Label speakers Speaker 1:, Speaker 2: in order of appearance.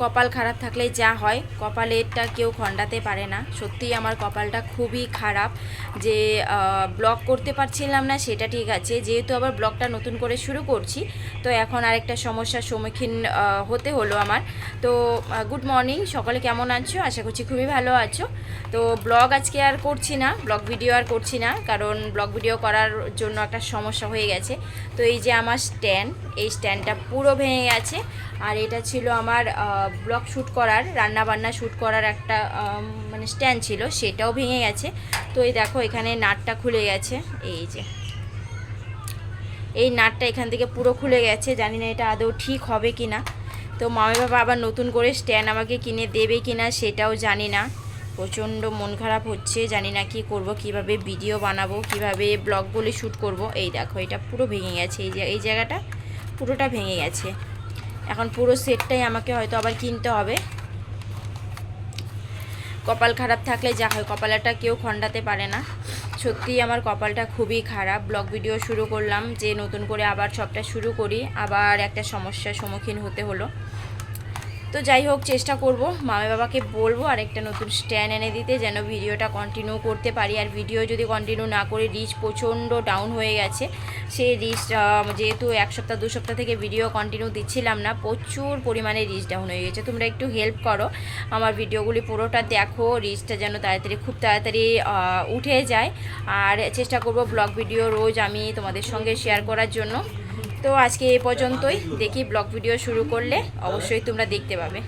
Speaker 1: কপাল খারাপ থাকলে যা হয় কপালেরটা কেউ খণ্ডাতে পারে না। সত্যিই আমার কপালটা খুবই খারাপ যে ব্লগ করতে পারছিলাম না, সেটা ঠিক আছে। যেহেতু আবার ব্লগটা নতুন করে শুরু করছি, তো এখন আরেকটা সমস্যার সম্মুখীন হতে হলো আমার। তো গুড মর্নিং সকলে কেমন আছো? আশা করছি খুবই ভালো আছো। তো ব্লগ আজকে আর করছি না ব্লগ ভিডিও আর করছি না, কারণ ব্লগ ভিডিও করার জন্য একটা সমস্যা হয়ে গেছে। তো এই যে আমার স্ট্যান্ড এই স্ট্যান্ডটা পুরো ভেঙে গেছে। আর এটা ছিল আমার ব্লগ শ্যুট করার রান্না বান্না শ্যুট করার একটা মানে স্ট্যান্ড ছিল, সেটাও ভেঙে গেছে। তো এই দেখো, এখানে নাটটা খুলে গেছে। এই যে। এই নাটটা এখান থেকে পুরো খুলে গেছে। জানি না এটা আদৌ ঠিক হবে কি না তো মামি বাবা আবার নতুন করে স্ট্যান্ড আমাকে কিনে দেবে কি না সেটাও জানি না। প্রচণ্ড মন খারাপ হচ্ছে। জানি না কি করব, কীভাবে ভিডিও বানাবো, কীভাবে ব্লগগুলি শ্যুট করব। এই দেখো, এটা পুরো ভেঙে গেছে। এই এই জায়গাটা পুরোটা ভেঙে গেছে। এখন পুরো সেটটাই আমাকে হয়তো আবার কিনতে হবে। কপাল খারাপ থাকলে যা হয়, কপালটা কেউ খণ্ডাতে পারে না। সত্যিই আমার কপালটা খুবই খারাপ। ব্লগ ভিডিও শুরু করলাম যে নতুন করে আবার সবটা শুরু করি, আবার একটা সমস্যার সম্মুখীন হতে হলো। তো যাই হোক, চেষ্টা করব। মামা বাবাকে বলব আর একটা নতুন স্ট্যান্ড এনে দিতে, যেন ভিডিওটা কন্টিনিউ করতে পারি। আর ভিডিও যদি কন্টিনিউ না করে রিচ প্রচণ্ড ডাউন হয়ে গেছে সেই রিচ যেহেতু এক সপ্তাহ, দু সপ্তাহ থেকে ভিডিও কন্টিনিউ দিচ্ছিলাম না, প্রচুর পরিমাণে রিচ ডাউন হয়ে গেছে। তোমরা একটু হেল্প করো। আমার ভিডিওগুলি পুরোটা দেখো রিচটা যেন তাড়াতাড়ি, খুব তাড়াতাড়ি উঠে যায়। আর চেষ্টা করব ব্লগ ভিডিও রোজ আমি তোমাদের সঙ্গে শেয়ার করার জন্য। তো আজকে এ পর্যন্তই। দেখি ব্লগ ভিডিও শুরু করলে অবশ্যই তোমরা দেখতে পাবে।